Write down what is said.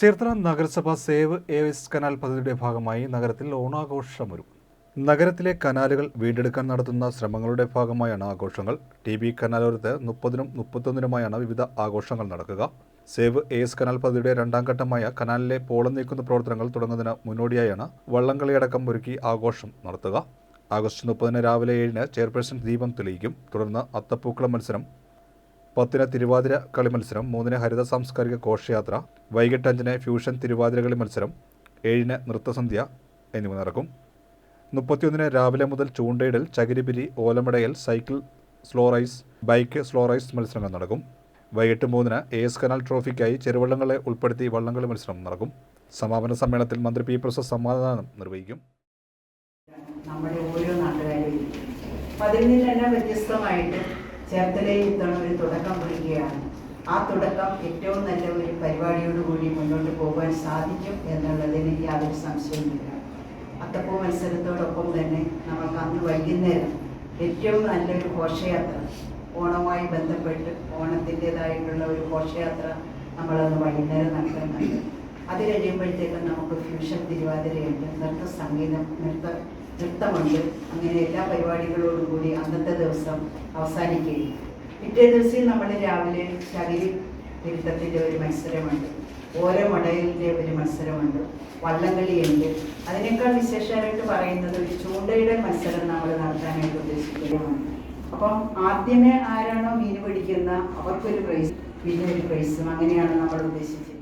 ചേർത്തല നഗരസഭ save ഏവിസ് canal പദ്ധതിയുടെ ഭാഗമായി നഗരത്തിൽ ഓണാഘോഷമൊരുക്കും നഗരത്തിലെ കനാലുകൾ വീണ്ടെടുക്കാൻ നടത്തുന്ന ശ്രമങ്ങളുടെ ഭാഗമായാണ് ആഘോഷങ്ങൾ. ടി ബി കനാലോരത്ത് മുപ്പതിനും മുപ്പത്തൊന്നിനുമായാണ് വിവിധ ആഘോഷങ്ങൾ നടക്കുക. സേവ് എസ് കനാൽ പദ്ധതിയുടെ രണ്ടാം ഘട്ടമായ കനാലിലെ പോളം നീക്കുന്ന പ്രവർത്തനങ്ങൾ തുടങ്ങുന്നതിന് മുന്നോടിയായാണ് വള്ളംകളിയടക്കം ഒരുക്കി ആഘോഷം നടത്തുക. ആഗസ്റ്റ് മുപ്പതിന് രാവിലെ ഏഴിന് ചെയർപേഴ്സൺ ദീപം തെളിയിക്കും. തുടർന്ന് അത്തപ്പൂക്കള മത്സരം പത്തിന് തിരുവാതിര കളി മത്സരം മൂന്നിന് ഹരിത സാംസ്കാരിക ഘോഷയാത്ര വൈകിട്ട് അഞ്ചിന് ഫ്യൂഷൻ തിരുവാതിര കളി മത്സരം ഏഴിന് നൃത്തസന്ധ്യ എന്നിവ നടക്കും. മുപ്പത്തിയൊന്നിന് രാവിലെ മുതൽ ചൂണ്ടയിടൽ ചകിരിപിരി ഓലമടയൽ cycle slow race bike slow race മത്സരങ്ങൾ നടക്കും. വൈകിട്ട് മൂന്നിന് എ എസ് കനാൽ ട്രോഫിക്കായി ചെറുവള്ളങ്ങളെ ഉൾപ്പെടുത്തി വള്ളംകളി മത്സരം നടക്കും. സമാപന സമ്മേളനത്തിൽ മന്ത്രി പി പ്രസാദ് സമ്മാനദാനം നിർവഹിക്കും. നമ്മുടെ ഓരോ നാട്ടുകാരും അപ്പം നിന്ന് തന്നെ വ്യത്യസ്തമായിട്ട് ചേർത്തലയിൽ ഇത്തവണ ഒരു തുടക്കം കുറിക്കുകയാണ്. ആ തുടക്കം ഏറ്റവും നല്ല ഒരു പരിപാടിയോടുകൂടി മുന്നോട്ട് പോകാൻ സാധിക്കും എന്നുള്ളതിന് യാതൊരു സംശയവുമില്ല. അത്തപ്പൂ മത്സരത്തോടൊപ്പം തന്നെ നമുക്ക് അന്ന് വൈകുന്നേരം ഏറ്റവും നല്ലൊരു ഘോഷയാത്ര ഓണവുമായി ബന്ധപ്പെട്ട് ഓണത്തിന്റെതായിട്ടുള്ള ഒരു ഘോഷയാത്ര നമ്മളന്ന് വൈകുന്നേരം നടത്തുന്നുണ്ട് അത് കഴിയുമ്പോഴത്തേക്കും നമുക്ക് ഫ്യൂഷൻ തിരുവാതിരയുണ്ട്. നൃത്ത സംഗീതം നൃത്ത നൃത്തമുണ്ട് അങ്ങനെ എല്ലാ പരിപാടികളോടും കൂടി അന്നത്തെ ദിവസം അവസാനിക്കുകയും പിറ്റേ ദിവസം നമ്മൾ രാവിലെ ശരീര നൃത്തത്തിന്റെ ഒരു മത്സരമുണ്ട്. ഓരോ മടലിന്റെ ഒരു മത്സരമുണ്ട്. വള്ളംകളിയുണ്ട് അതിനേക്കാൾ വിശേഷമായിട്ട് പറയുന്നത് ഒരു ചൂണ്ടയുടെ മത്സരം നമ്മൾ നടത്താനായിട്ട് ഉദ്ദേശിക്കുകയാണ്. അപ്പം ആദ്യമേ ആരാണോ മീൻ പിടിക്കുന്ന അവർക്കൊരു പ്രൈസ് പിന്നെ ഒരു പ്രൈസും അങ്ങനെയാണ് നമ്മൾ ഉദ്ദേശിച്ചത്.